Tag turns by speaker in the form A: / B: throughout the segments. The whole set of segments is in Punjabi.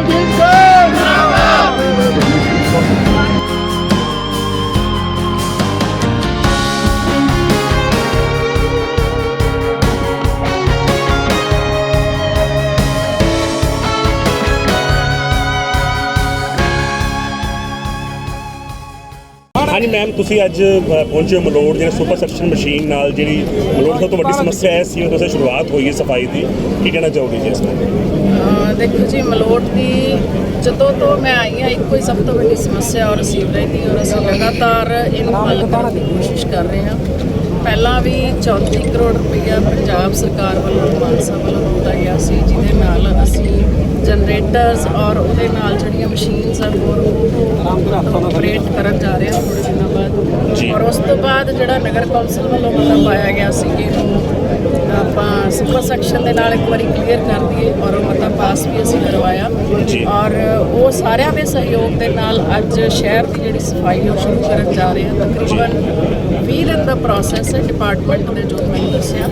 A: ਸਿੰਘ
B: ਹਾਂਜੀ ਮੈਮ ਤੁਸੀਂ ਅੱਜ ਅ, ਪਹੁੰਚੇ ਹੋ ਮਲੋੜ ਜਿਹੜਾ ਸੁਪਰ ਸੈਕਸ਼ਨ ਮਸ਼ੀਨ ਨਾਲ ਜਿਹੜੀ ਮਲੋੜ ਤੋਂ ਵੱਡੀ ਸਮੱਸਿਆ ਹੈ ਸੀ ਉਹ ਤੋਂ ਸ਼ੁਰੂਆਤ ਹੋਈ ਹੈ ਸਫ਼ਾਈ ਦੀ। ਕੀ ਕਹਿਣਾ ਚਾਹੋਗੇ ਜੀ ਇਸ ਬਾਰੇ?
C: ਦੇਖੋ ਜੀ, ਮਲੋਟ ਦੀ ਜਦੋਂ ਤੋਂ ਮੈਂ ਆਈ ਹਾਂ, ਇੱਕੋ ਹੀ ਸਭ ਤੋਂ ਵੱਡੀ ਸਮੱਸਿਆ ਔਰ ਸੀਵਰੇਜ ਦੀ ਔਰ ਅਸੀਂ ਲਗਾਤਾਰ ਇਹਨੂੰ ਹੱਲ ਕਰਨ ਦੀ ਕੋਸ਼ਿਸ਼ ਕਰ ਰਹੇ ਹਾਂ। ਪਹਿਲਾਂ ਵੀ 34 ਕਰੋੜ ਰੁਪਈਆ ਪੰਜਾਬ ਸਰਕਾਰ ਵੱਲੋਂ ਮਾਨਸਾ ਵੱਲੋਂ ਦਿੱਤਾ ਗਿਆ ਸੀ, ਜਿਹਦੇ ਨਾਲ ਉਹਦੇ ਨਾਲ ਜਿਹੜੀਆਂ ਮਸ਼ੀਨਸ ਆ ਹੋਰ ਉਹ ਆਪਰੇਟ ਕਰਨ ਜਾ ਰਹੇ ਹਾਂ ਥੋੜੇ ਦਿਨਾਂ ਬਾਅਦ
B: ਜੀ।
C: ਔਰ ਉਸ ਤੋਂ ਬਾਅਦ ਜਿਹੜਾ ਨਗਰ ਕੌਂਸਲ ਵੱਲੋਂ ਮਤਾ ਪਾਇਆ ਗਿਆ ਸੀ ਕਿ ਆਪਾਂ ਸੁਪਰ ਸੈਕਸ਼ਨ ਦੇ ਨਾਲ ਇੱਕ ਵਾਰੀ ਕਲੀਅਰ ਕਰ ਦਈਏ ਔਰ ਉਹ ਮਤਾ ਪਾਸ ਵੀ ਅਸੀਂ ਕਰਵਾਇਆ
B: ਜੀ।
C: ਔਰ ਉਹ ਸਾਰਿਆਂ ਦੇ ਸਹਿਯੋਗ ਦੇ ਨਾਲ ਅੱਜ ਸ਼ਹਿਰ ਦੀ ਜਿਹੜੀ ਸਫ਼ਾਈ ਉਹ ਸ਼ੁਰੂ ਕਰਨ ਜਾ ਰਹੇ ਹਾਂ ਤਕਰੀਬਨ 20 ਦਿਨ ਦਾ ਪ੍ਰੋਸੈਸ ਹੈ ਡਿਪਾਰਟਮੈਂਟ ਦੇ ਜੋ ਮੈਨੂੰ ਦੱਸਿਆ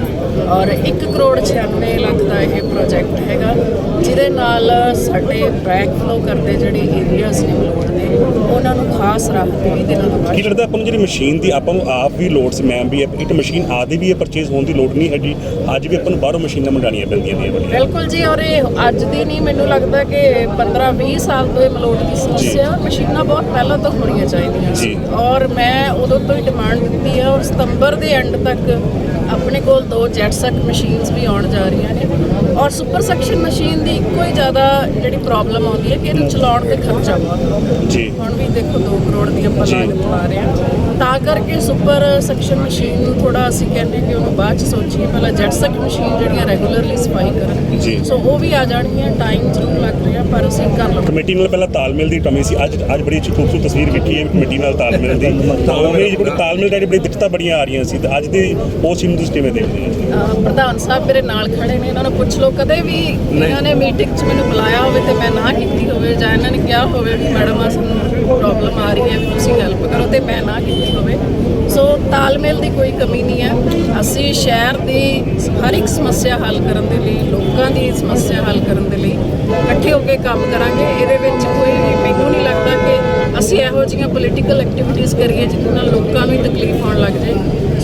C: ਔਰ 1 ਕਰੋੜ 96 ਲੱਖ ਦਾ ਇਹ ਪ੍ਰੋਜੈਕਟ ਹੈਗਾ ਜਿਹਦੇ ਨਾਲ ਸਾਡੇ ਬੈਕ ਫਲੋ ਕਰਦੇ ਜਿਹੜੇ ਏਰੀਆਜ਼ ਨੇ ਮਲੋੜ ਦੇ ਉਹਨਾਂ ਨੂੰ ਖਾਸ ਰਾਹਤ 20 ਦਿਨਾਂ ਤੋਂ
B: ਕੀ ਲੱਗਦਾ ਆਪਾਂ ਨੂੰ ਜਿਹੜੀ ਮਸ਼ੀਨ ਦੀ ਆਪਾਂ ਨੂੰ ਆਪ ਵੀ ਲੋੜ ਸੀ ਮੈਮ ਵੀ ਇੱਕ ਮਸ਼ੀਨ ਆਦੀ ਵੀ ਹੈ ਪਰਚੇਜ਼ ਹੋਣ ਦੀ ਲੋੜ ਨਹੀਂ ਹੈਗੀ ਅੱਜ ਵੀ ਆਪਾਂ ਨੂੰ ਬਾਹਰੋਂ ਮਸ਼ੀਨਾਂ ਮੰਗਾਣੀਆਂ ਪੈਂਦੀਆਂ ਨੇ ਇਹ
C: ਬਿਲਕੁਲ ਜੀ ਔਰ ਇਹ ਅੱਜ ਦੀ ਨਹੀਂ ਮੈਨੂੰ ਲੱਗਦਾ ਕਿ 15 20 ਸਾਲ ਤੋਂ ਇਹ ਮਲੋਟ ਦੀ ਸਮੱਸਿਆ ਮਸ਼ੀਨਾਂ ਬਹੁਤ ਪਹਿਲਾਂ ਤੋਂ ਹੋਣੀਆਂ ਚਾਹੀਦੀਆਂ ਸੀ। ਔਰ ਮੈਂ ਉਦੋਂ ਤੋਂ ਹੀ ਡਿਮਾਂਡ ਦਿੱਤੀ ਹੈ ਔਰ ਸਤੰਬਰ ਦੇ ਐਂਡ ਤੱਕ ਆਪਣੇ ਕੋਲ ਦੋ ਜੈਟ ਸੈਕ ਮਸ਼ੀਨਸ ਵੀ ਆਉਣ ਜਾ ਰਹੀਆਂ ਨੇ ਔਰ ਸੁਪਰ ਸੈਕਸ਼ਨ ਮਸ਼ੀਨ ਦੀ ਇੱਕੋ ਹੀ ਜ਼ਿਆਦਾ ਜਿਹੜੀ ਪ੍ਰੋਬਲਮ ਆਉਂਦੀ ਹੈ ਕਿ ਇਹਨੂੰ ਚਲਾਉਣ ਤੇ ਖਰਚਾ ਬਹੁਤ
B: ਜੀ।
C: ਹੁਣ ਵੀ ਦੇਖੋ 2 ਕਰੋੜ ਦੀ ਆਪਾਂ। ਲਾਗਤ ਲਾ ਰਹੇ ਹਾਂ। ਤਾਂ ਕਰਕੇ ਸੁਪਰ ਸੈਕਸ਼ਨ ਮਸ਼ੀਨ ਨੂੰ ਥੋੜਾ ਅਸੀਂ ਕਹਿੰਦੇ ਕਿ ਉਹਨੂੰ ਬਾਅਦ ਚ ਸੋਚੀਏ। ਪਹਿਲਾਂ ਜੈਟ ਸੈਕ ਮਸ਼ੀਨ ਜਿਹੜੀਆਂ ਰੈਗੂਲਰਲੀ ਸਫ਼ਾਈ ਕਰਨ।
B: ਜੀ।
C: ਸੋ ਉਹ ਵੀ ਆ ਜਾਣਗੀਆਂ ਟਾਈਮ ਜ਼ਰੂਰ ਲੱਗ ਰਿਹਾ ਪਰ ਅਸੀਂ ਕਰ ਲਵਾਂਗੇ।
B: ਕਮੇਟੀ ਨਾਲ ਪਹਿਲਾਂ ਤਾਲਮੇਲ ਦੀ ਕਮੀ ਸੀ। ਅੱਜ ਅੱਜ ਬੜੀ ਖੂਬਸੂਰਤ ਤਸਵੀਰ ਵੇਖੀ ਹੈ ਕਮੇਟੀ ਨਾਲ ਤਾਲਮੇਲ ਦੀ। ਤਾਂ ਉਵੇਂ ਜਿਹੜੀ ਤਾਲਮੇਲ ਦੀ ਬੜੀ ਦਿੱਕਤਾਂ ਬੜੀਆਂ ਆ ਰਹੀਆਂ ਸੀ। ਤੇ ਅੱਜ ਦੀ ਉਹ ਨੂੰ ਤੁਸੀਂ ਕਿਵੇਂ ਦੇਖਦੇ ਹੋ?
C: ਅਹ ਪ੍ਰਧਾਨ ਸਾਹਿਬ ਮੇਰੇ ਨਾਲ ਖੜੇ ਨੇ ਇਹਨਾਂ ਨੂੰ ਪੁੱਛ ਲਓ ਕਦੇ ਵੀ ਇਹਨਾਂ ਨੇ ਮੀਟਿੰਗ 'ਚ ਮੈਨੂੰ ਬੁਲਾਇਆ ਹੋਵੇ ਤੇ ਮੈਂ ਨਾ ਕੀਤੀ ਹੋਵੇ ਜਾਂ ਇਹਨਾਂ ਨੇ ਕਿਹਾ ਹੋਵੇ ਵੀ ਮੈਡਮ ਆ ਸਾਨੂੰ ਪ੍ਰੋਬਲਮ ਆ ਰਹੀ ਹੈ ਵੀ ਤੁਸੀਂ ਹੈਲਪ ਕਰੋ ਤੇ ਮੈਂ ਨਾ ਕੀਤੀ ਹੋਵੇ। ਸੋ ਤਾਲਮੇਲ ਦੀ ਕੋਈ ਕਮੀ ਨਹੀਂ ਹੈ। ਅਸੀਂ ਸ਼ਹਿਰ ਦੀ ਹਰ ਇੱਕ ਸਮੱਸਿਆ ਹੱਲ ਕਰਨ ਦੇ ਲਈ ਲੋਕਾਂ ਦੀ ਸਮੱਸਿਆ ਹੱਲ ਕਰਨ ਦੇ ਲਈ ਇਕੱਠੇ ਹੋ ਕੇ ਕੰਮ ਕਰਾਂਗੇ। ਇਹਦੇ ਵਿੱਚ ਕੋਈ ਵੀ ਮੈਨੂੰ ਨਹੀਂ ਲੱਗਦਾ ਕਿ ਅਸੀਂ ਇਹੋ ਜਿਹੀਆਂ ਪੋਲੀਟੀਕਲ ਐਕਟੀਵਿਟੀਜ਼ ਕਰੀਏ ਜਿਹਦੇ ਨਾਲ ਲੋਕਾਂ ਨੂੰ ਹੀ ਤਕਲੀਫ ਹੋਣ ਲੱਗ ਜਾਏ।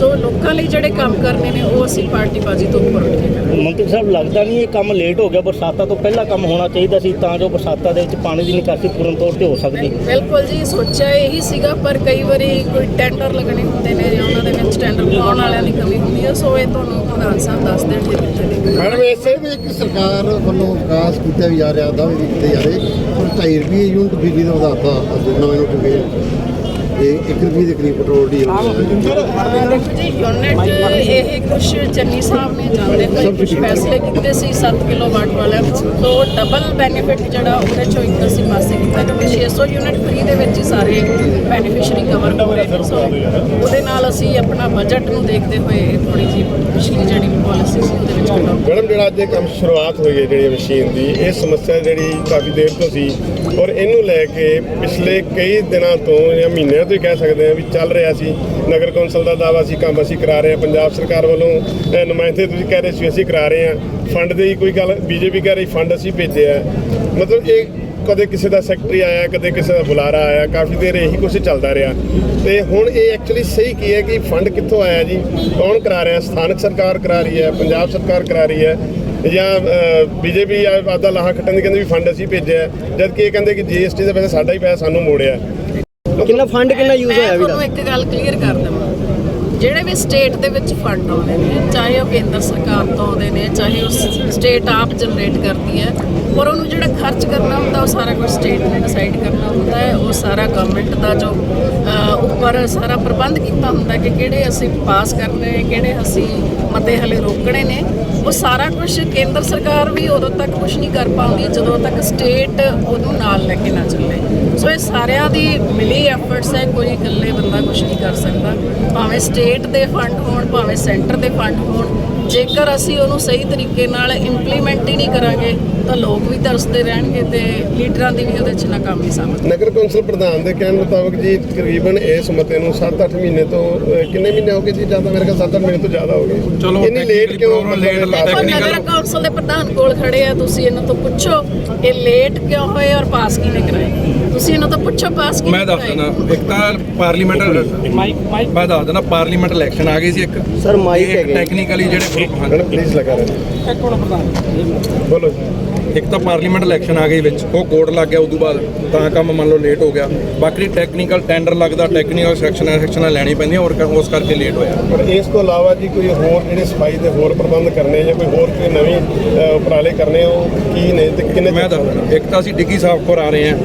C: ਸੋ ਲੋਕਾਂ ਲਈ ਜਿਹੜੇ ਕੰਮ ਕਰਨੇ ਨੇ ਉਹ ਅਸੀਂ ਪਾਰਟੀ ਬਾਜੀ ਤੋਂ ਉੱਪਰ ਉੱਠ ਕੇ ਕਰਾਂਗੇ।
D: ਮੰਤਰੀ ਸਾਹਿਬ ਲੱਗਦਾ ਨਹੀਂ ਇਹ ਕੰਮ ਲੇਟ ਹੋ ਗਿਆ। ਬਰਸਾਤਾਂ ਤੋਂ ਪਹਿਲਾਂ ਕੰਮ ਹੋਣਾ ਚਾਹੀਦਾ ਸੀ ਤਾਂ ਜੋ ਬਰਸਾਤਾਂ ਦੇ ਵਿੱਚ ਪਾਣੀ ਦੀ ਨਿਕਾਸੀ ਪੂਰਨ ਤੌਰ ਤੇ ਹੋ ਸਕਦੀ।
C: ਬਿਲਕੁਲ ਜੀ ਸੋਚਿਆ ਇਹੀ ਸੀਗਾ ਪਰ ਕਈ ਵਾਰੀ ਕੋਈ ਟੈਂਡਰ ਲੱਗਣੇ ਹੁੰਦੇ ਨੇ ਜਾਂ ਉਹਨਾਂ ਦੇ ਵਿੱਚ ਟੈਂਡਰ ਪਾਉਣ ਵਾਲਿਆਂ ਦੀ ਕਮੀ ਹੁੰਦੀ ਹੈ ਸੋ ਇਹ ਤੁਹਾਨੂੰ ਪ੍ਰਧਾਨ ਸਾਹਿਬ ਦੱਸ ਦੇਣ ਕਿ ਕਿੱਥੇ ਦੀ
A: ਮੈਡਮ ਇਸੇ ਵੀ ਇੱਕ ਸਰਕਾਰ ਵੱਲੋਂ ਵਿਕਾਸ ਕੀਤਾ ਵੀ ਜਾ ਰਿਹਾ ਦਾਅਵੇ ਵੀ ਕੀਤੇ ਜਾ ਰਹੇ। ਪਰ 2.5 ਰੁਪਏ ਯੂਨਿਟ ਬਿਜਲੀ ਦਾ ਵਧਾਤਾ ਅੱਜ ਨਵੇਂ ਨੋਟੀਫਿਕੇਸ਼ਨ ਇਹ 1 ਰੁਪਏ ਦੇ ਕਰੀਬ ਪੈਟਰੋਲ ਡੀਜ਼ਲ
C: ਦੇਖੋ ਜੀ ਯੂਨਿਟ ਇਹ ਕੁਝ ਚੰਨੀ ਸਾਹਿਬ ਨੇ ਜਾਂਦੇ ਕੁਝ ਫੈਸਲੇ ਕੀਤੇ ਸੀ 7 ਕਿਲੋਵਾਟ ਵਾਲਾ ਸੋ ਡਬਲ ਬੈਨੀਫਿਟ ਜਿਹੜਾ ਉਹਦੇ ਚੋਂ ਇੱਕ ਅਸੀਂ ਪਾਸੇ ਕੀਤਾ ਕਿ 600 ਯੂਨਿਟ ਫ੍ਰੀ ਦੇ ਵਿੱਚ ਹੀ ਸਾਰੇ ਬੈਨੀਫਿਸ਼ਰੀ ਕਵਰ ਹੋ ਰਹੇ ਨੇ। ਸੋ ਉਹਦੇ ਨਾਲ ਅਸੀਂ ਆਪਣਾ ਬਜਟ ਨੂੰ ਦੇਖਦੇ ਹੋਏ ਥੋੜੀ ਜਿਹੀ ਪਿਛਲੀ ਜਿਹੜੀ ਪਾਲਿਸੀ ਸੀ ਉਹਦੇ ਵਿੱਚ
E: ਮੈਡਮ ਜਿਹੜਾ ਅੱਜ ਇਹ ਕੰਮ ਸ਼ੁਰੂਆਤ ਹੋਈ ਹੈ ਜਿਹੜੀ ਮਸ਼ੀਨ ਦੀ ਇਹ ਸਮੱਸਿਆ ਜਿਹੜੀ ਕਾਫੀ ਦੇਰ ਤੋਂ ਸੀ ਔਰ ਇਹਨੂੰ ਲੈ ਕੇ ਪਿਛਲੇ ਕਈ ਦਿਨਾਂ ਤੋਂ ਜਾਂ ਮਹੀਨਿਆਂ ਤੋਂ ਹੀ ਕਹਿ ਸਕਦੇ ਹਾਂ ਵੀ ਚੱਲ ਰਿਹਾ ਸੀ। ਨਗਰ ਕੌਂਸਲ ਦਾ ਦਾਵਾ ਸੀ ਕੰਮ ਅਸੀਂ ਕਰਾ ਰਹੇ ਹਾਂ। ਪੰਜਾਬ ਸਰਕਾਰ ਵੱਲੋਂ ਨੁਮਾਇੰਦੇ ਤੁਸੀਂ ਕਹਿ ਰਹੇ ਸੀ ਅਸੀਂ ਕਰਾ ਰਹੇ ਹਾਂ। ਫੰਡ ਦੀ ਕੋਈ ਗੱਲ ਬੀਜੇਪੀ ਕਹਿ ਰਹੀ ਫੰਡ ਅਸੀਂ ਭੇਜਿਆ ਮਤਲਬ ਇਹ ਕਦੇ ਕਿਸੇ ਦਾ ਸੈਕਟਰੀ ਆਇਆ ਕਦੇ ਕਿਸੇ ਦਾ ਬੁਲਾਰਾ ਆਇਆ ਕਾਫੀ ਦੇਰ ਇਹੀ ਕੁਝ ਚੱਲਦਾ ਰਿਹਾ। ਤੇ ਹੁਣ ਇਹ ਐਕਚੁਅਲੀ ਸਹੀ ਕੀ ਹੈ ਕਿ ਫੰਡ ਕਿੱਥੋਂ ਆਇਆ ਜੀ? ਕੌਣ ਕਰਾ ਰਿਹਾ? ਸਥਾਨਕ ਸਰਕਾਰ ਕਰਾ ਰਹੀ ਹੈ ਪੰਜਾਬ ਸਰਕਾਰ ਕਰਾ ਰਹੀ ਹੈ। ਜਾਂ ਬੀਜੇਪੀ ਆਪਦਾ ਲਾਹਾ ਖੱਟਣ ਦੀ ਕਹਿੰਦੇ ਵੀ ਫੰਡ ਅਸੀਂ ਭੇਜਿਆ। ਹੈ, ਜਦ ਕਿ ਇਹ ਕਹਿੰਦੇ ਕਿ ਜੀਐਸਟੀ ਦਾ ਪੈਸਾ ਸਾਡਾ ਹੀ ਪੈਸਾ ਸਾਨੂੰ ਮੋੜਿਆ।
D: ਕਿੰਨਾ ਫੰਡ ਕਿੰਨਾ ਯੂਜ਼ ਹੋਇਆ ਵੀਰਾ
C: ਤੁਹਾਨੂੰ ਇੱਕ ਗੱਲ ਕਲੀਅਰ ਕਰ ਦਵਾਂ। ਜਿਹੜੇ ਵੀ ਸਟੇਟ ਦੇ ਵਿੱਚ ਫੰਡ ਆਉਂਦੇ ਨੇ ਚਾਹੇ ਉਹ ਕੇਂਦਰ ਸਰਕਾਰ ਤੋਂ ਆਉਂਦੇ ਨੇ ਚਾਹੇ ਉਹ ਸਟੇਟ ਆਪ ਜਨਰੇਟ ਕਰਦੀ ਹੈ ਪਰ ਉਹਨੂੰ ਜਿਹੜਾ ਖਰਚ ਕਰਨਾ ਹੁੰਦਾ ਉਹ ਸਾਰਾ ਕੁਝ ਸਟੇਟ ਨੇ ਡਿਸਾਈਡ ਕਰਨਾ ਹੁੰਦਾ ਹੈ ਉਹ ਸਾਰਾ ਗਵਰਨਮੈਂਟ ਦਾ ਜੋ ਉੱਪਰ ਸਾਰਾ ਪ੍ਰਬੰਧ ਕੀਤਾ ਹੁੰਦਾ ਕਿ ਕਿਹੜੇ ਅਸੀਂ ਪਾਸ ਕਰਨੇ ਕਿਹੜੇ ਅਸੀਂ ਮਤੇ ਹਲੇ ਰੋਕਣੇ ਨੇ ਉਹ ਸਾਰਾ ਕੁਝ ਕੇਂਦਰ ਸਰਕਾਰ ਵੀ ਉਦੋਂ ਤੱਕ ਕੁਝ ਨਹੀਂ ਕਰ ਪਾਉਂਦੀ, ਜਦੋਂ ਤੱਕ ਸਟੇਟ ਉਹਨੂੰ ਨਾਲ ਲੈ ਕੇ ਨਾ ਚੱਲੇ। ਸੋ ਇਹ ਸਾਰਿਆਂ ਦੀ ਮਿਲੀ ਐਫਰਟਸ ਹੈ, ਕੋਈ ਇਕੱਲੇ ਬੰਦਾ ਕੁਝ ਨਹੀਂ ਕਰ ਸਕਦਾ। ਭਾਵੇਂ ਸਟੇਟ ਦੇ ਫੰਡ ਹੋਣ, ਭਾਵੇਂ ਸੈਂਟਰ ਦੇ ਫੰਡ ਹੋਣ ਜੇਕਰ ਅਸੀਂ ਉਹਨੂੰ ਸਹੀ ਤਰੀਕੇ ਨਾਲ ਇੰਪਲੀਮੈਂਟ ਹੀ ਨਹੀਂ ਕਰਾਂਗੇ ਤਾਂ ਲੋਕ ਵੀ ਤਰਸਦੇ ਰਹਿਣਗੇ ਤੇ ਲੀਡਰਾਂ ਦੀ ਵੀ ਉਹਦੇ 'ਚ ਨਾਕਾਮੀ ਸਾਹਮਣੇ
E: ਨਗਰ ਕੌਂਸਲ ਪ੍ਰਧਾਨ ਦੇ ਕਹਿਣ ਮੁਤਾਬਕ ਜੀ ਤਕਰੀਬਨ ਇਸ ਮਤੇ ਨੂੰ 7-8 ਮਹੀਨੇ ਤੋਂ ਕਿੰਨੇ ਮਹੀਨੇ ਹੋ ਗਏ ਜੀ? ਜ਼ਿਆਦਾ ਮੇਰੇ ਖਿਆਲ 7-8 ਮਹੀਨੇ ਤੋਂ ਜ਼ਿਆਦਾ ਹੋ ਗਏ।
F: ਚਲੋ,
E: ਇੰਨੀ ਲੇਟ ਕਿਉਂ ਹੋਈ?
C: ਨਗਰ ਕੌਂਸਲ ਦੇ ਪ੍ਰਧਾਨ ਕੋਲ ਖੜੇ ਆ ਤੁਸੀਂ ਇਹਨਾਂ ਤੋਂ ਪੁੱਛੋ ਇਹ ਲੇਟ ਕਿਉਂ ਹੋਏ ਔਰ ਪਾਸ ਕਿਹਨੇ ਕਰਾਏ। ਤੁਸੀਂ ਇਹਨਾਂ ਤੋਂ ਪੁੱਛੋ ਪਾਸ ਕਿਹਨੇ
F: ਮੈਂ ਦੱਸ? ਦਿੰਦਾ ਇੱਕ ਤਾਂ ਪਾਰਲੀਮੈਂਟ ਮਾਈਕ ਮਾਈਕ ਮੈਂ ਦੱਸ ਦਿੰਦਾ ਪਾਰਲੀਮੈਂਟ ਇਲੈਕਸ਼ਨ ਆ ਗਈ ਸੀ ਇੱਕ।
D: ਸਰ ਮਾਈਕ ਹੈਗੇ।
F: ਟੈਕਨੀਕਲੀ ਜਿਹੜੇ
E: ਮੈਡਮ ਪਲੀਜ਼ ਲਗਾ ਰਹੇ ਬੋਲੋ ਜੀ।
F: ਇੱਕ ਤਾਂ ਪਾਰਲੀਮੈਂਟ ਇਲੈਕਸ਼ਨ ਆ ਗਈ ਵਿੱਚ ਉਹ ਕੋਡ ਲੱਗ ਗਿਆ ਉਦੋਂ ਬਾਅਦ ਤਾਂ ਕੰਮ ਮੰਨ ਲਓ ਲੇਟ ਹੋ ਗਿਆ। ਬਾਕੀ ਟੈਕਨੀਕਲ ਟੈਂਡਰ ਲੱਗਦਾ ਟੈਕਨੀਕਲ ਸੈਕਸ਼ਨ ਸੈਕਸ਼ਨਾਂ ਲੈਣੀ ਪੈਂਦੀਆਂ ਔਰ ਉਸ ਕਰਕੇ ਲੇਟ ਹੋਇਆ।
E: ਪਰ ਇਸ ਤੋਂ ਇਲਾਵਾ ਜੀ ਕੋਈ ਹੋਰ ਜਿਹੜੇ ਸਫ਼ਾਈ ਦੇ ਹੋਰ ਪ੍ਰਬੰਧ ਕਰਨੇ ਜਾਂ ਕੋਈ ਹੋਰ ਕੋਈ ਨਵੀਂ ਉਪਰਾਲੇ ਕਰਨੇ ਉਹ ਕੀ ਨੇ ਤੇ ਕਿੰਨੇ
F: ਮੈਂ
E: ਚਿਰ
F: ਦੱਸ ਦਿੰਦਾ ਇੱਕ ਤਾਂ ਅਸੀਂ ਡਿੱਗੀ ਸਾਹਿਬ ਕੋਲ ਆ ਰਹੇ ਹਾਂ।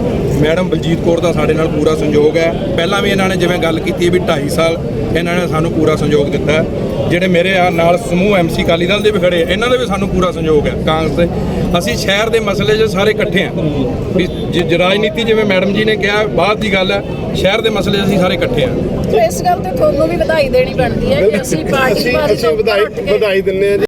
F: ਮੈਡਮ ਬਲਜੀਤ ਕੌਰ ਦਾ ਸਾਡੇ ਨਾਲ ਪੂਰਾ ਸੰਯੋਗ ਹੈ। ਪਹਿਲਾਂ ਵੀ ਇਹਨਾਂ ਨੇ ਜਿਵੇਂ ਗੱਲ ਕੀਤੀ ਵੀ 2.5 ਸਾਲ ਇਹਨਾਂ ਨੇ ਸਾਨੂੰ ਪੂਰਾ ਸੰਯੋਗ ਦਿੱਤਾ ਹੈ। ਜਿਹੜੇ ਮੇਰੇ ਆ ਨਾਲ ਸਮੂਹ ਐਮਸੀ ਅਕਾਲੀ ਦਲ ਦੇ ਵੀ ਖੜੇ ਆ, ਇਹਨਾਂ ਦੇ ਵੀ ਸਾਨੂੰ ਪੂਰਾ ਸੰਯੋਗ ਹੈ ਕਾਂਗਰਸ ਦੇ। ਅਸੀਂ ਸ਼ਹਿਰ ਦੇ ਮਸਲੇ 'ਚ ਸਾਰੇ ਇਕੱਠੇ ਆ। ਵੀ ਰਾਜਨੀਤੀ ਜਿਵੇਂ ਮੈਡਮ ਜੀ ਨੇ ਕਿਹਾ ਬਾਅਦ ਦੀ ਗੱਲ ਹੈ ਸ਼ਹਿਰ ਦੇ ਮਸਲੇ 'ਚ ਅਸੀਂ ਸਾਰੇ ਇਕੱਠੇ ਆ।
C: ਤੇ ਇਸ ਗੱਲ ਤੇ ਤੁਹਾਨੂੰ ਵੀ ਵਧਾਈ ਦੇਣੀ ਬਣਦੀ ਹੈ ਕਿ ਅਸੀਂ ਪਾਰਟੀ ਬਾਰੇ
E: ਅਸੀਂ ਵਧਾਈ ਵਧਾਈ ਹਾਂ ਜੀ।